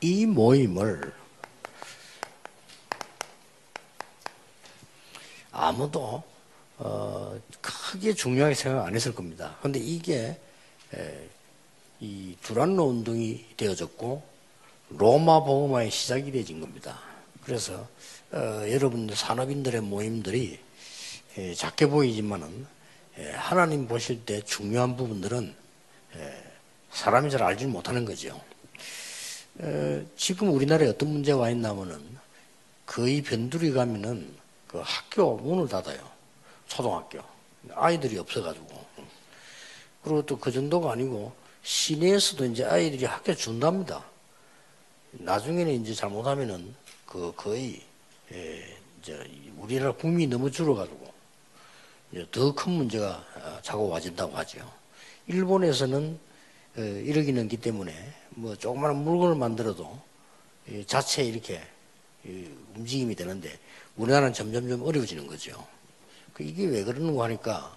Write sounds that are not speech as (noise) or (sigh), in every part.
이 모임을 아무도 어, 크게 중요하게 생각 안 했을 겁니다. 그런데 이게 에, 이 두란노 운동이 되어졌고 로마 복음화의 시작이 되어진 겁니다. 그래서 어, 여러분들 산업인들의 모임들이 에, 작게 보이지만은 에, 하나님 보실 때 중요한 부분들은 사람이 잘 알지 못하는 거죠. 지금 우리나라에 어떤 문제가 와 있냐면은 거의 변두리 가면은 그 학교 문을 닫아요. 초등학교. 아이들이 없어가지고. 그리고 또 그 정도가 아니고 시내에서도 이제 아이들이 학교 준답니다. 나중에는 이제 잘못하면은 그 거의 예, 이제 우리나라 국민이 너무 줄어가지고 더큰 문제가 아, 자꾸 와진다고 하죠. 일본에서는 어, 이러기는 있기 때문에 뭐 조그마한 물건을 만들어도 자체 이렇게 움직임이 되는데 우리나라는 점점점 어려워지는 거죠. 그 이게 왜 그러는가 하니까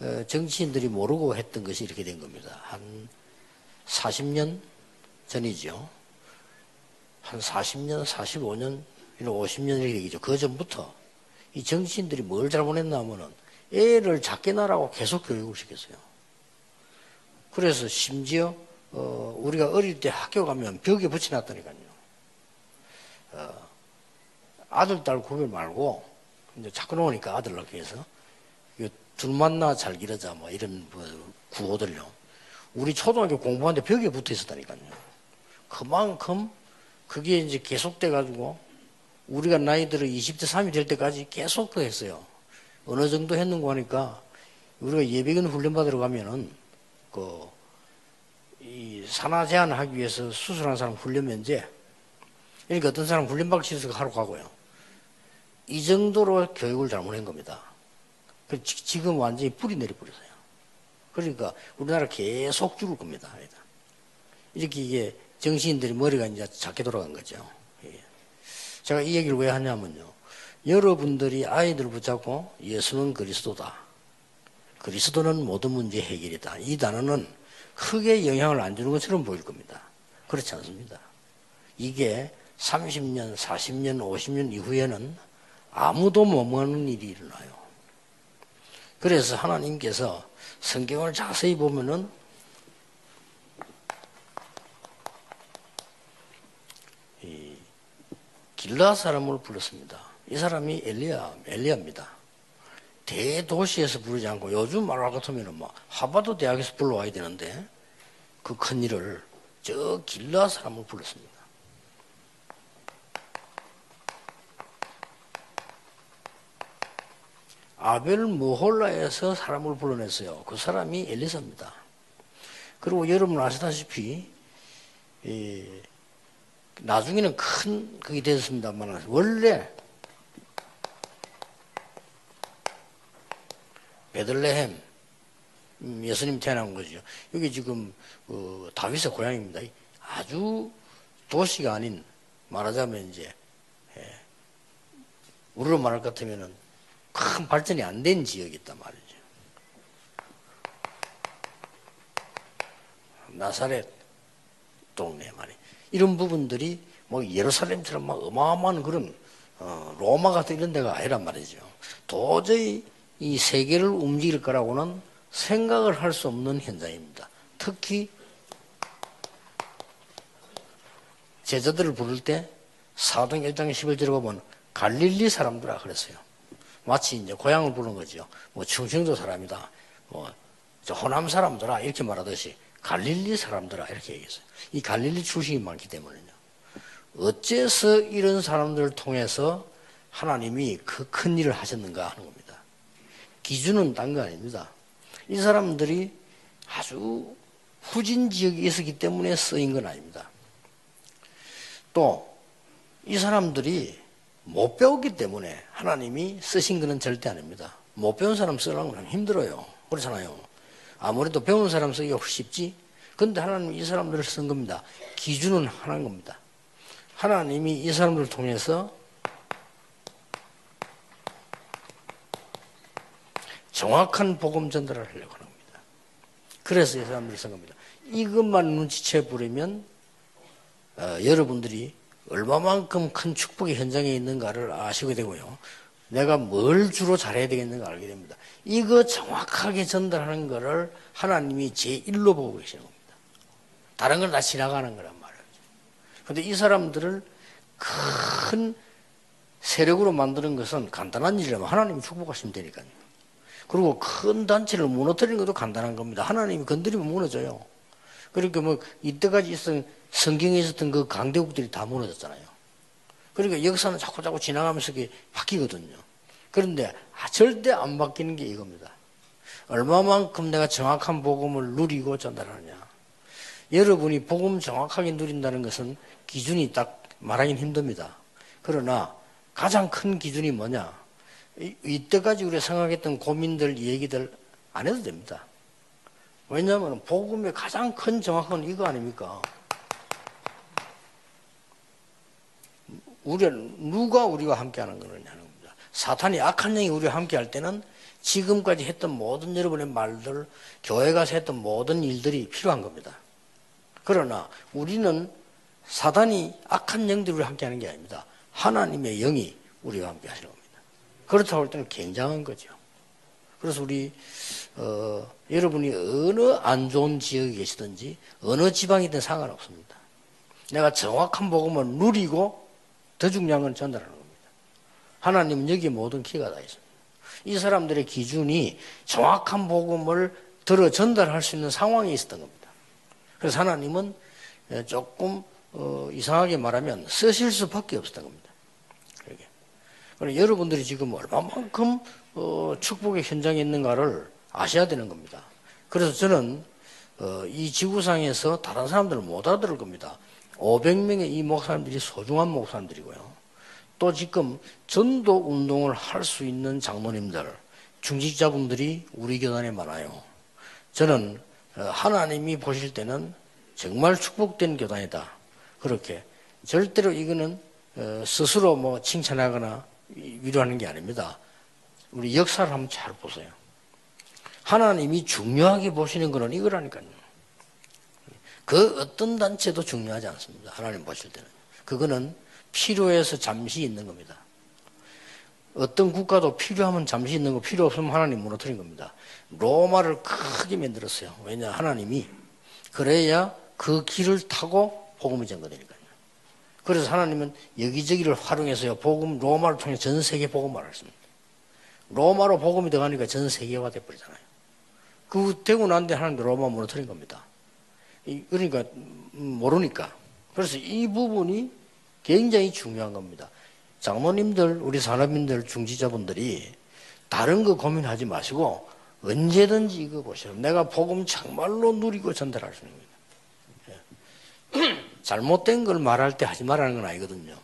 어, 정치인들이 모르고 했던 것이 이렇게 된 겁니다. 한 40년 전이죠. 한 40년, 45년, 50년 이렇게 되겠죠. 그 전부터 이 정치인들이 뭘 잘못했나 하면은 애를 작게 나라고 계속 교육을 시켰어요. 그래서 심지어 어, 우리가 어릴 때 학교 가면 벽에 붙여놨다니까요. 어, 아들, 딸 구별 말고, 이제 자꾸 나오니까 아들 위해서, 둘 만나 잘 기르자, 뭐 이런 뭐 구호들요. 우리 초등학교 공부하는데 벽에 붙어 있었다니까요. 그만큼 그게 이제 계속돼 가지고 우리가 나이 들어 20대 3이 될 때까지 계속 그 했어요. 어느 정도 했는고 하니까 우리가 예비군 훈련 받으러 가면은 그이 산화 제한하기 위해서 수술한 사람 훈련 면제 그러니까 어떤 사람 훈련받기 싫어서 하러 가고요. 이 정도로 교육을 잘못한 겁니다. 그 지금 완전히 뿌리 내려버렸어요. 그러니까 우리나라 계속 죽을 겁니다. 이렇게 이게 정치인들이 머리가 이제 작게 돌아간 거죠. 예. 제가 이 얘기를 왜 하냐면요. 여러분들이 아이들 붙잡고 예수는 그리스도다. 그리스도는 모든 문제 해결이다. 이 단어는 크게 영향을 안 주는 것처럼 보일 겁니다. 그렇지 않습니다. 이게 30년, 40년, 50년 이후에는 아무도 머무는 일이 일어나요. 그래서 하나님께서 성경을 자세히 보면은 이 길라 사람을 불렀습니다. 이 사람이 엘리야, 엘리야입니다. 대도시에서 부르지 않고 요즘 말 같으면 뭐 하버드 대학에서 불러와야 되는데 그 큰 일을 저 길라 사람을 불렀습니다. 아벨 무홀라에서 사람을 불러냈어요. 그 사람이 엘리사입니다. 그리고 여러분 아시다시피 예, 나중에는 큰 그게 됐습니다만 원래 베들레헴 음, 예수님 태어난 거죠. 여기 지금 어, 다윗의 고향입니다. 아주 도시가 아닌 말하자면 이제 예, 우리로 말할 것 같으면은 큰 발전이 안 된 지역이 있단 말이죠. 나사렛 동네 말이 이런 부분들이 뭐 예루살렘처럼 막 어마어마한 그런 어, 로마 같은 이런 데가 아니란 말이죠. 도저히 이 세계를 움직일 거라고는 생각을 할 수 없는 현장입니다. 특히 제자들을 부를 때 사등 1장 11절에 보면 갈릴리 사람들아 그랬어요. 마치 이제 고향을 부르는 거죠. 뭐 충청도 사람이다. 뭐 호남 사람들아 이렇게 말하듯이 갈릴리 사람들아 이렇게 얘기했어요. 이 갈릴리 출신이 많기 때문에요. 어째서 이런 사람들을 통해서 하나님이 그 큰 일을 하셨는가 하는 겁니다. 기준은 딴 거 아닙니다. 이 사람들이 아주 후진 지역에 있었기 때문에 쓰인 건 아닙니다. 또 이 사람들이 못 배웠기 때문에 하나님이 쓰신 것은 절대 아닙니다. 못 배운 사람 쓰려면 힘들어요. 그렇잖아요. 아무래도 배운 사람 쓰기가 쉽지. 근데 하나님이 이 사람들을 쓴 겁니다. 기준은 하나인 겁니다. 하나님이 이 사람들을 통해서 정확한 복음 전달을 하려고 겁니다. 그래서 이 사람들이 쓴 겁니다. 이것만 눈치채 부리면 어, 여러분들이 얼마만큼 큰 축복의 현장에 있는가를 아시게 되고요. 내가 뭘 주로 잘해야 되겠는가 알게 됩니다. 이거 정확하게 전달하는 것을 하나님이 제1로 보고 계시는 겁니다. 다른 건 다 지나가는 거란 말이에요. 근데 이 사람들을 큰 세력으로 만드는 것은 간단한 일이라면 하나님이 축복하시면 되니까요. 그리고 큰 단체를 무너뜨리는 것도 간단한 겁니다. 하나님이 건드리면 무너져요. 그러니까 뭐 이때까지 있었던 성경에 있었던 그 강대국들이 다 무너졌잖아요. 그러니까 역사는 자꾸 자꾸 지나가면서 이게 바뀌거든요. 그런데 아, 절대 안 바뀌는 게 이겁니다. 얼마만큼 내가 정확한 복음을 누리고 전달하느냐. 여러분이 복음 정확하게 누린다는 것은 기준이 딱 말하기는 힘듭니다. 그러나 가장 큰 기준이 뭐냐? 이때까지 우리가 생각했던 고민들, 얘기들 안 해도 됩니다. 왜냐하면 복음의 가장 큰 정확한 이거 아닙니까? 우리 누가 우리와 함께하는 거느냐는 겁니다. 사탄이 악한 영이 우리와 함께할 때는 지금까지 했던 모든 여러분의 말들, 교회 가서 했던 모든 일들이 필요한 겁니다. 그러나 우리는 사단이 악한 영들과 함께하는 게 아닙니다. 하나님의 영이 우리와 함께하시는 겁니다. 그렇다고 할 때는 굉장한 거죠. 그래서 우리 어, 여러분이 어느 안 좋은 지역에 계시든지 어느 지방이든 상관없습니다. 내가 정확한 복음을 누리고 더 중요한 건 전달하는 겁니다. 하나님은 여기 모든 키가 다 있습니다. 이 사람들의 기준이 정확한 복음을 들어 전달할 수 있는 상황에 있었던 겁니다. 그래서 하나님은 조금 어, 이상하게 말하면 쓰실 수밖에 없었던 겁니다. 그러게. 여러분들이 지금 얼마만큼 어, 축복의 현장에 있는가를 아셔야 되는 겁니다. 그래서 저는 어, 이 지구상에서 다른 사람들은 못 알아들을 겁니다. 500명의 이 목사님들이 소중한 목사님들이고요. 또 지금 전도 운동을 할 수 있는 장로님들, 중직자분들이 우리 교단에 많아요. 저는 어, 하나님이 보실 때는 정말 축복된 교단이다. 그렇게 절대로 이거는 어, 스스로 뭐 칭찬하거나 위로하는 게 아닙니다. 우리 역사를 한번 잘 보세요. 하나님이 중요하게 보시는 것은 이거라니까요. 그 어떤 단체도 중요하지 않습니다. 하나님 보실 때는. 그거는 필요해서 잠시 있는 겁니다. 어떤 국가도 필요하면 잠시 있는 거 필요 없으면 하나님 무너뜨린 겁니다. 로마를 크게 만들었어요. 왜냐 하나님이 그래야 그 길을 타고 복음이 전거되니까요. 그래서 하나님은 여기저기를 활용해서요 복음 로마를 통해 전 세계 복음을 했습니다. 로마로 복음이 들어가니까 전 세계화 돼 버리잖아요. 그 되고 난데 하나님 로마 무너뜨린 겁니다. 그러니까 모르니까. 그래서 이 부분이 굉장히 중요한 겁니다. 장모님들, 우리 산업인들, 중지자분들이 다른 거 고민하지 마시고 언제든지 이거 보시오. 내가 복음 정말로 누리고 전달할 수 있는 겁니다. 예. 잘못된 걸 말할 때 하지 말라는 건 아니거든요.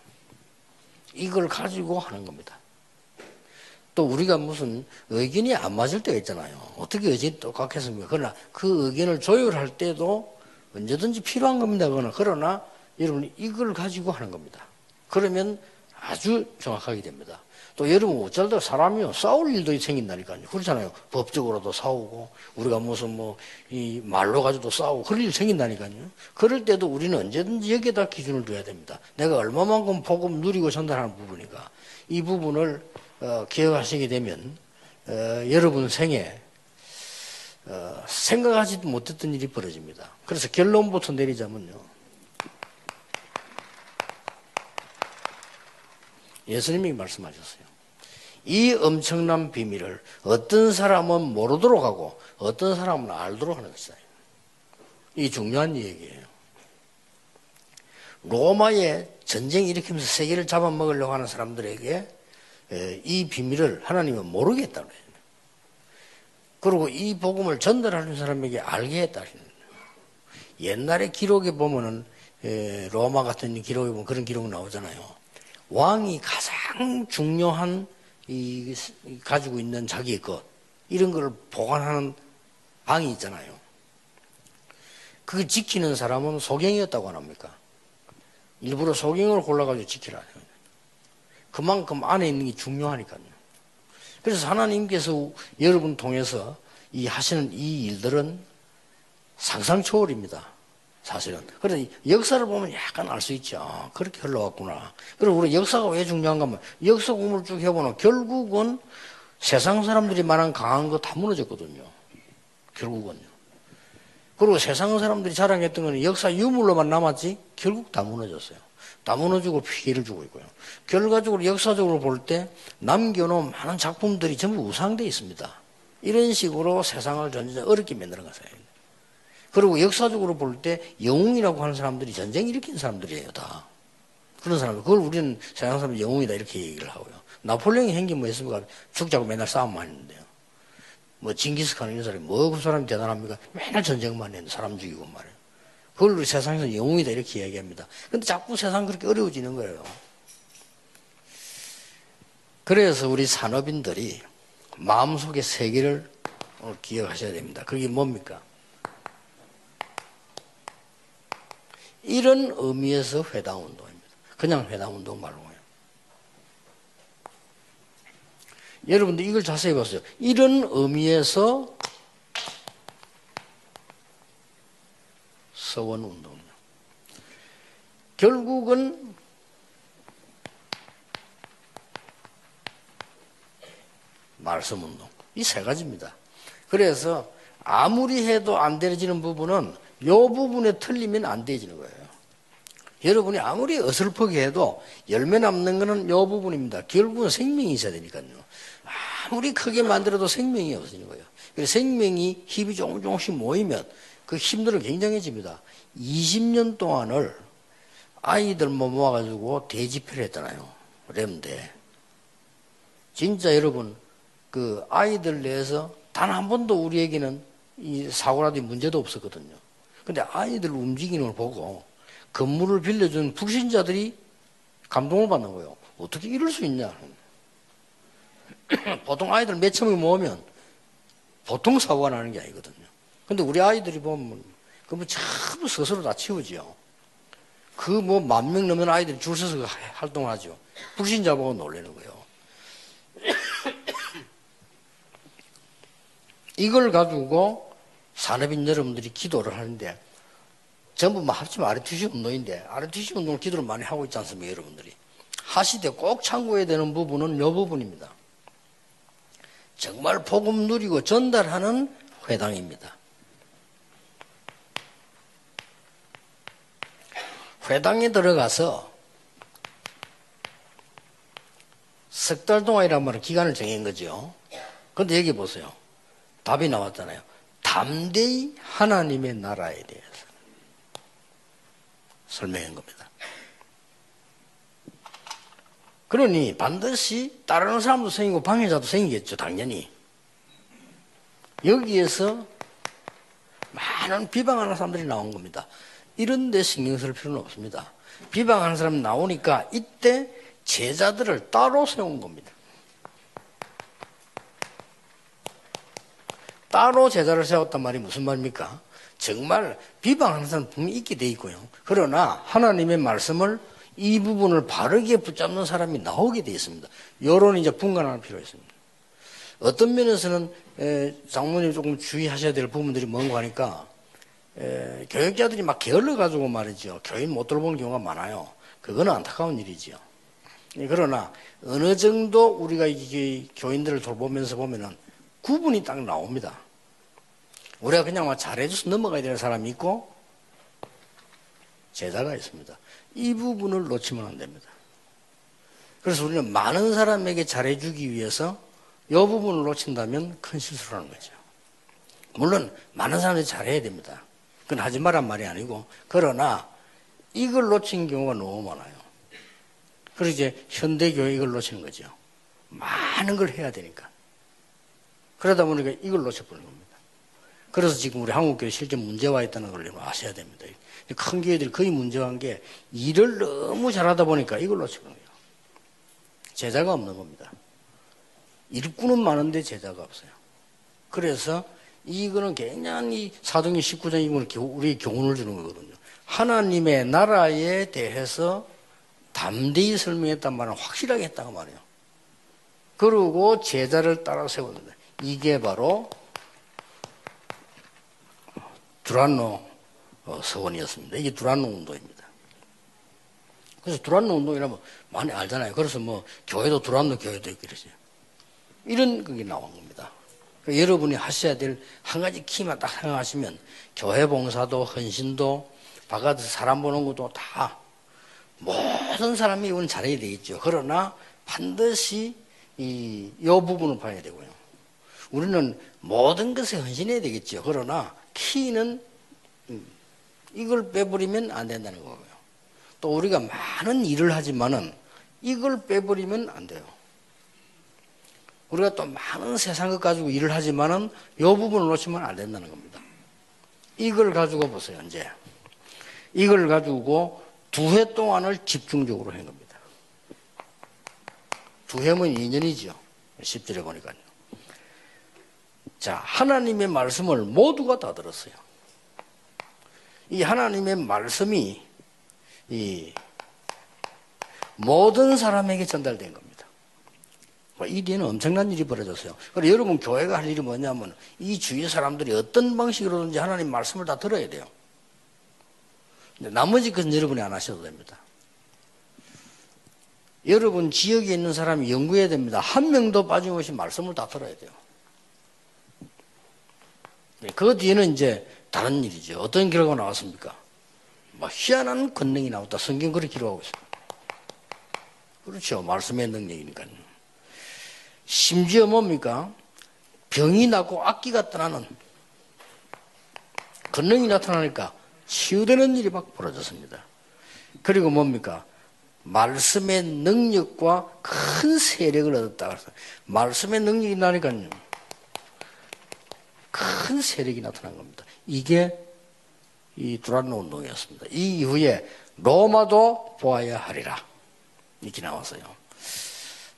이걸 가지고 하는 겁니다. 또 우리가 무슨 의견이 안 맞을 때가 있잖아요. 어떻게 의견이 똑같겠습니까? 그러나 그 의견을 조율할 때도 언제든지 필요한 겁니다. 그거는. 그러나 여러분이 이걸 가지고 하는 겁니다. 그러면 아주 정확하게 됩니다. 또 여러분 어쩔 때 사람이요 싸울 일도 생긴다니까요. 그렇잖아요. 법적으로도 싸우고 우리가 무슨 뭐 이 말로 가지고도 싸우고 그럴 일 생긴다니까요. 그럴 때도 우리는 언제든지 여기에다 기준을 둬야 됩니다. 내가 얼마만큼 복음 누리고 전달하는 부분이니까 이 부분을 어, 기억하시게 되면 어, 여러분 생에 어, 생각하지도 못했던 일이 벌어집니다. 그래서 결론부터 내리자면요. 예수님이 말씀하셨어요. 이 엄청난 비밀을 어떤 사람은 모르도록 하고 어떤 사람은 알도록 하는 것이다. 이 중요한 얘기예요. 로마의 전쟁 일으키면서 세계를 잡아먹으려고 하는 사람들에게 이 비밀을 하나님은 모르겠다고 해요. 그리고 이 복음을 전달하는 사람에게 알게 했다. 옛날의 기록에 보면은 로마 같은 기록에 보면 그런 기록 나오잖아요. 왕이 가장 중요한 이 가지고 있는 자기의 것 이런 걸 보관하는 방이 있잖아요. 그 지키는 사람은 소경이었다고 안 합니까? 일부러 소경을 골라가지고 지키라. 그만큼 안에 있는 게 중요하니까요. 그래서 하나님께서 여러분 통해서 이 하시는 이 일들은 상상 초월입니다. 사실은. 그래서 역사를 보면 약간 알 수 있죠. 아, 그렇게 흘러왔구나. 그리고 우리 역사가 왜 중요한가 하면 역사 공부를 쭉 해보면 결국은 세상 사람들이 말한 강한 거 다 무너졌거든요. 결국은요. 그리고 세상 사람들이 자랑했던 거는 역사 유물로만 남았지 결국 다 무너졌어요. 다 무너지고 피해를 주고 있고요. 결과적으로 역사적으로 볼 때 남겨놓은 많은 작품들이 전부 우상되어 있습니다. 이런 식으로 세상을 전쟁 어렵게 만드는 것이에요. 그리고 역사적으로 볼 때 영웅이라고 하는 사람들이 전쟁 일으킨 사람들이에요, 다. 그런 사람들. 그걸 우리는 세상 사람 영웅이다 이렇게 얘기를 하고요. 나폴레옹이 행기 뭐 했습니까? 죽자고 맨날 싸움만 했는데요. 뭐 징기스칸 이런 사람이 뭐 그 사람이 대단합니까? 맨날 전쟁만 했는데 사람 죽이고 말이에요. 그걸 우리 세상에서 영웅이다 이렇게 이야기합니다. 근데 자꾸 세상 그렇게 어려워지는 거예요. 그래서 우리 산업인들이 마음속의 세계를 기억하셔야 됩니다. 그게 뭡니까? 이런 의미에서 회당운동입니다. 그냥 회당운동 말고요. 여러분들 이걸 자세히 보세요. 이런 의미에서 서원운동이요. 결국은 말씀운동. 이 세 가지입니다. 그래서 아무리 해도 안 되어지는 부분은 이 부분에 틀리면 안 되어지는 거예요. 여러분이 아무리 어설프게 해도 열매 남는 것은 이 부분입니다. 결국은 생명이 있어야 되니까요. 아무리 크게 만들어도 생명이 없어지는 거예요. 그래서 생명이 힘이 조금 조금씩 모이면 그 힘들은 굉장해집니다. 20년 동안을 아이들 뭐 모아가지고 대집회를 했잖아요. 램대. 진짜 여러분, 그 아이들 내에서 단 한 번도 우리에게는 이 사고라든지 문제도 없었거든요. 근데 아이들 움직이는 걸 보고 건물을 빌려준 북신자들이 감동을 받는 거예요. 어떻게 이럴 수 있냐. (clears throat) 보통 아이들 몇천 명 모으면 보통 사고가 나는 게 아니거든요. 근데 우리 아이들이 보면 그뭐 전부 스스로 다 치우지요. 그 뭐 만 명 넘는 아이들이 줄 서서 활동을 하죠. 불신자 보고 놀라는 거예요. (clears throat) 이걸 가지고 산업인 여러분들이 기도를 하는데 전부 뭐 합치면 RTC 운동인데 RTC 운동을 기도를 많이 하고 있지 않습니까 여러분들이 하시되 꼭 참고해야 되는 부분은 이 부분입니다 정말 복음 누리고 전달하는 회당입니다 회당에 들어가서 석 달 동안이란 말은 기간을 정한 거죠. 근데 여기 보세요. 답이 나왔잖아요. 담대히 하나님의 나라에 대해서 설명한 겁니다. 그러니 반드시 따르는 사람도 생기고 방해자도 생기겠죠, 당연히. 여기에서 많은 비방하는 사람들이 나온 겁니다. 이런 데 신경 쓸 필요는 없습니다. 비방하는 사람 나오니까 이때 제자들을 따로 세운 겁니다. 따로 제자를 세웠단 말이 무슨 말입니까? 정말 비방하는 사람 분명히 있게 돼 있고요. 그러나 하나님의 말씀을 이 부분을 바르게 붙잡는 사람이 나오게 돼 있습니다. 여론이 이제 분간할 필요가 있습니다. 어떤 면에서는 장모님 조금 주의하셔야 될 부분들이 뭔가 하니까 에, 교육자들이 막 게을러 가지고 말이죠. 교인 못 들어보는 경우가 많아요. 그거는 안타까운 일이죠. 그러나 어느 정도 우리가 이 교인들을 돌보면서 보면은 구분이 딱 나옵니다. 우리가 그냥 잘해줘서 넘어가야 되는 사람이 있고 제자가 있습니다. 이 부분을 놓치면 안 됩니다. 그래서 우리는 많은 사람에게 잘해주기 위해서 이 부분을 놓친다면 큰 실수를 하는 거죠. 물론 많은 사람들이 잘해야 됩니다. 그건 하지 말란 말이 아니고 그러나 이걸 놓친 경우가 너무 많아요. 그래서 이제 현대교회 이걸 놓치는 거죠. 많은 걸 해야 되니까. 그러다 보니까 이걸 놓쳐버리는 겁니다. 그래서 지금 우리 한국교회 실제 문제와 있다는 걸 아셔야 됩니다. 큰 교회들이 거의 문제한 게 일을 너무 잘하다 보니까 이걸 놓쳐버는 거예요. 제자가 없는 겁니다. 일꾼은 많은데 제자가 없어요. 그래서 이거는 굉장히 사도행 19장 이걸 우리 교훈을 주는 거거든요. 하나님의 나라에 대해서 담대히 설명했단 말은 확실하게 했다고 말이에요. 그리고 제자를 따라 세웠는데 이게 바로 두란노 어, 서원이었습니다. 이게 두란노 운동입니다. 그래서 두란노 운동이라면 많이 알잖아요. 그래서 뭐 교회도 두란노 교회도 있고 이러죠. 이런 그게 나온 겁니다. 그러니까 여러분이 하셔야 될 한 가지 키만 딱 생각하시면 교회 봉사도 헌신도 바깥에서 사람 보는 것도 다 모든 사람이 이건 잘해야 되겠죠. 그러나 반드시 이, 요 부분을 봐야 되고요. 우리는 모든 것에 헌신해야 되겠죠. 그러나 키는 음, 이걸 빼버리면 안 된다는 거고요. 또 우리가 많은 일을 하지만은 이걸 빼버리면 안 돼요. 우리가 또 많은 세상 것 가지고 일을 하지만은 이 부분을 놓치면 안 된다는 겁니다. 이걸 가지고 보세요, 이제. 이걸 가지고 두 해 동안을 집중적으로 한 겁니다. 두 해면 2년이죠. 10절에 보니까요. 자, 하나님의 말씀을 모두가 다 들었어요. 이 하나님의 말씀이 이 모든 사람에게 전달된 겁니다. 뭐이 뒤에는 엄청난 일이 벌어졌어요. 그래 여러분 교회가 할 일이 뭐냐면 이 주위 사람들이 어떤 방식으로든지 하나님 말씀을 다 들어야 돼요. 나머지 것은 여러분이 안 하셔도 됩니다. 여러분 지역에 있는 사람이 연구해야 됩니다. 한 명도 빠짐없이 말씀을 다 들어야 돼요. 네, 그 뒤에는 이제 다른 일이죠. 어떤 결과가 나왔습니까? 뭐 희한한 권능이 나왔다. 성경 그렇게 기록하고 있습니다. 그렇죠. 말씀의 능력이니까요. 심지어 뭡니까? 병이 나고 악기가 떠나는 권능이 나타나니까 치유되는 일이 막 벌어졌습니다. 그리고 뭡니까? 말씀의 능력과 큰 세력을 얻었다. 말씀의 능력이 나니까요. 큰 세력이 나타난 겁니다. 이게 이 두란노 운동이었습니다. 이 이후에 로마도 보아야 하리라. 이렇게 나왔어요.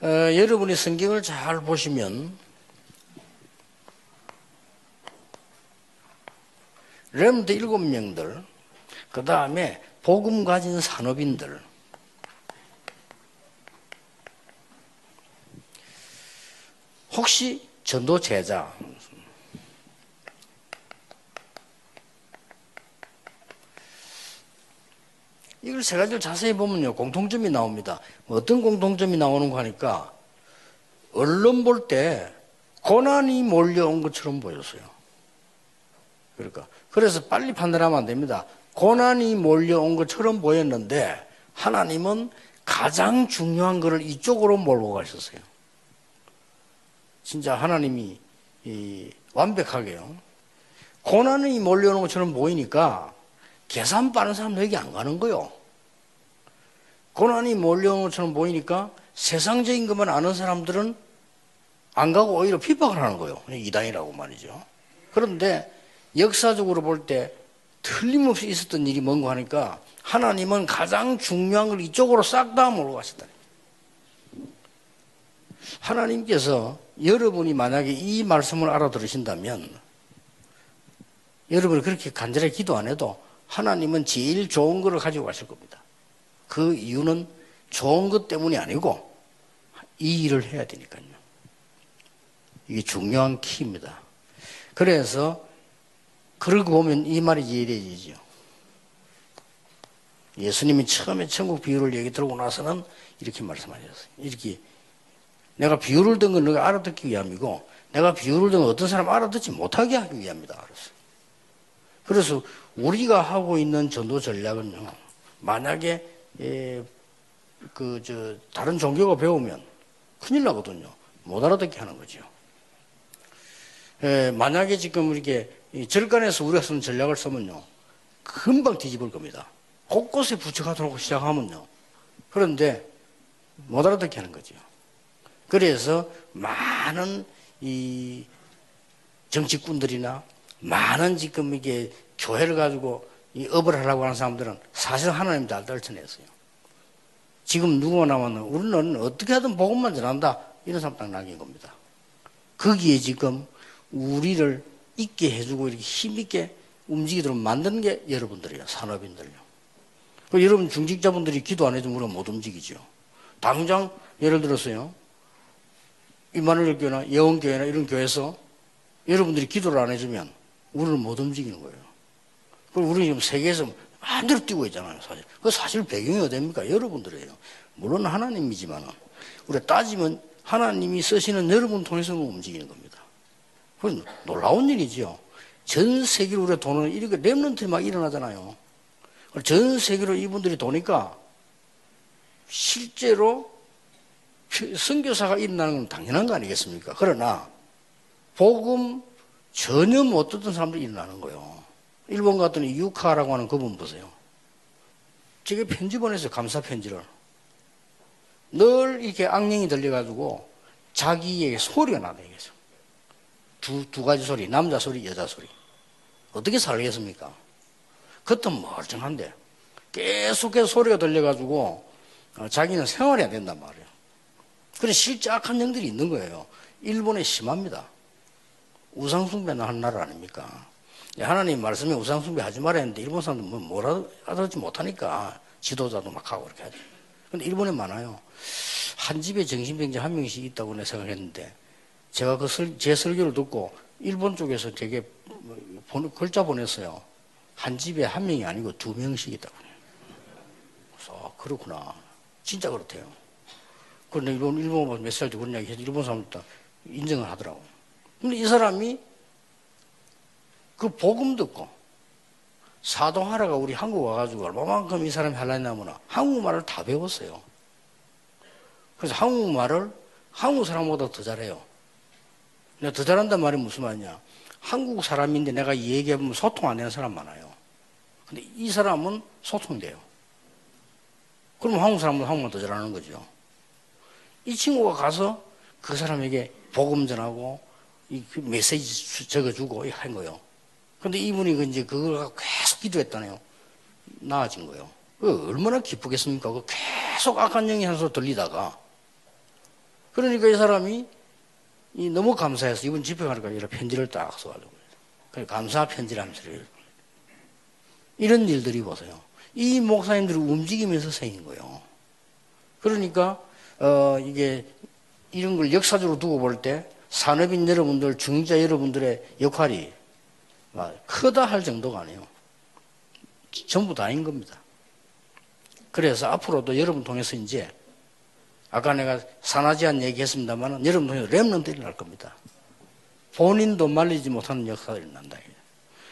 어, 여러분이 성경을 잘 보시면 렘드 일곱 명들, 그 다음에 복음 가진 산업인들, 혹시 전도 제자, 이걸 세 가지를 자세히 보면요, 공통점이 나옵니다. 어떤 공통점이 나오는거 하니까, 언론 볼 때 고난이 몰려온 것처럼 보였어요. 그러니까, 그래서 빨리 판단하면 안 됩니다. 고난이 몰려온 것처럼 보였는데, 하나님은 가장 중요한 것을 이쪽으로 몰고 가셨어요. 진짜 하나님이 완벽하게요. 고난이 몰려오는 것처럼 보이니까 계산 빠른 사람 여기 안 가는 거요. 고난이 몰려오는 것처럼 보이니까 세상적인 것만 아는 사람들은 안 가고 오히려 핍박을 하는 거예요. 이단이라고 말이죠. 그런데 역사적으로 볼 때 틀림없이 있었던 일이 뭔가 하니까 하나님은 가장 중요한 걸 이쪽으로 싹 다 몰고 가셨다. 하나님께서 여러분이 만약에 이 말씀을 알아들으신다면 여러분이 그렇게 간절하게 기도 안 해도 하나님은 제일 좋은 것을 가지고 가실 겁니다. 그 이유는 좋은 것 때문이 아니고 이 일을 해야 되니까요. 이게 중요한 키입니다. 그래서 그러고 보면 이 말이 이해되지죠. 예수님이 처음에 천국 비유를 얘기 들고 나서는 이렇게 말씀하셨어요. 이렇게 내가 비유를 든 건 너가 알아듣기 위함이고 내가 비유를 든건 어떤 사람 알아듣지 못하게 하기 위함이다. 그랬어요. 그래서 우리가 하고 있는 전도 전략은요. 만약에 예, 그, 저, 다른 종교가 배우면 큰일 나거든요. 못 알아듣게 하는 거죠. 예, 만약에 지금 이렇게 절간에서 우리가 쓰는 전략을 쓰면요. 금방 뒤집을 겁니다. 곳곳에 부처가도록 시작하면요. 그런데 못 알아듣게 하는 거죠. 그래서 많은 이 정치꾼들이나 많은 지금 이게 교회를 가지고 이 업을 하려고 하는 사람들은 사실 하나님 잘 떨쳐냈어요. 지금 누구가 나왔는 우리는 어떻게 하든 복음만 전한다. 이런 사람 딱 나긴 겁니다. 거기에 지금 우리를 있게 해주고 이렇게 힘있게 움직이도록 만드는 게 여러분들이에요. 산업인들요. 그 여러분 중직자분들이 기도 안 해주면 우리가 못 움직이죠. 당장 예를 들었어요. 이만월 교회나 예원교회나 이런 교회에서 여러분들이 기도를 안 해주면 우리를 못 움직이는 거예요. 그리고 우리 지금 세계에서 마음대로 뛰고 있잖아요, 사실. 그 사실 배경이 어딥니까? 여러분들이에요. 물론 하나님이지만은, 우리 따지면 하나님이 쓰시는 여러분 통해서 움직이는 겁니다. 그건 놀라운 일이지요. 전 세계로 우리가 도는 이렇게 랩런트이 막 일어나잖아요. 전 세계로 이분들이 도니까 실제로 선교사가 일어나는 건 당연한 거 아니겠습니까? 그러나 복음 전혀 못 듣던 사람들이 일어나는 거예요. 일본 갔더니 유카라고 하는 그분 보세요. 편지 보냈어요. 감사 편지를. 늘 이렇게 악령이 들려가지고 자기에게 소리가 나다 이거죠. 두, 두 가지 소리, 남자 소리, 여자 소리. 어떻게 살겠습니까? 그것도 멀쩡한데 계속해서 소리가 들려가지고 어, 자기는 생활이 안 된단 말이에요. 그래 실제 악한 영들이 있는 거예요. 일본에 심합니다. 우상숭배는 하는 나라 아닙니까? 하나님 말씀에 우상숭배 하지 말아 했는데 일본 사람들 뭐 뭐라 알아듣지 못하니까 지도자도 막 하고 그렇게 하죠. 근데 일본에 많아요. 한 집에 정신병자 한 명씩 있다고 내가 생각했는데 제가 그 제 설교를 듣고 일본 쪽에서 되게 뭐 글자 보냈어요. 한 집에 한 명이 아니고 두 명씩 있다고. 그래서 아, 그렇구나. 진짜 그렇대요. 그런데 일본, 일본 몇살 때 그런 이야기 해서 일본 사람들 인정을 하더라고. 근데 이 사람이 그 복음 듣고 사동하라가 우리 한국 와가지고 얼마만큼 이 사람이 할라냐면 한국말을 다 배웠어요. 그래서 한국말을 한국 사람보다 더 잘해요. 내가 더 잘한단 말이 무슨 말이냐. 한국 사람인데 내가 얘기하면 소통 안 되는 사람 많아요. 근데 이 사람은 소통돼요. 그럼 한국 사람은 한국말 더 잘하는 거죠. 이 친구가 가서 그 사람에게 복음 전하고 이그 메시지 적어주고 한 거예요. 근데 이분이 그 이제 그걸 계속 기도했다네요. 나아진 거예요. 그 얼마나 기쁘겠습니까? 그 계속 악한 영이 한 소리 들리다가. 그러니까 이 사람이 이 너무 감사해서 이번 집회 가니까 이런 편지를 딱 써가지고. 그 감사 편지를 하면서 이런 일들이 보세요. 이 목사님들이 움직이면서 생긴 거예요. 그러니까, 어, 이게 이런 걸 역사적으로 두고 볼 때 산업인 여러분들, 중자 여러분들의 역할이 크다 할 정도가 아니에요. 전부 다인 겁니다. 그래서 앞으로도 여러분 통해서 이제 아까 내가 산하지한 얘기했습니다만 여러분 통해서 랩런들이 날 겁니다. 본인도 말리지 못하는 역사가 일어난다.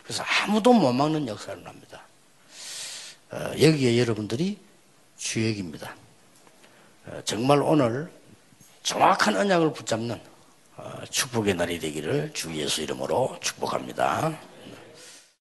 그래서 아무도 못 막는 역사가 일어납니다. 어, 여기에 여러분들이 주역입니다. 어, 정말 오늘 정확한 언약을 붙잡는 어, 축복의 날이 되기를 주 예수 이름으로 축복합니다.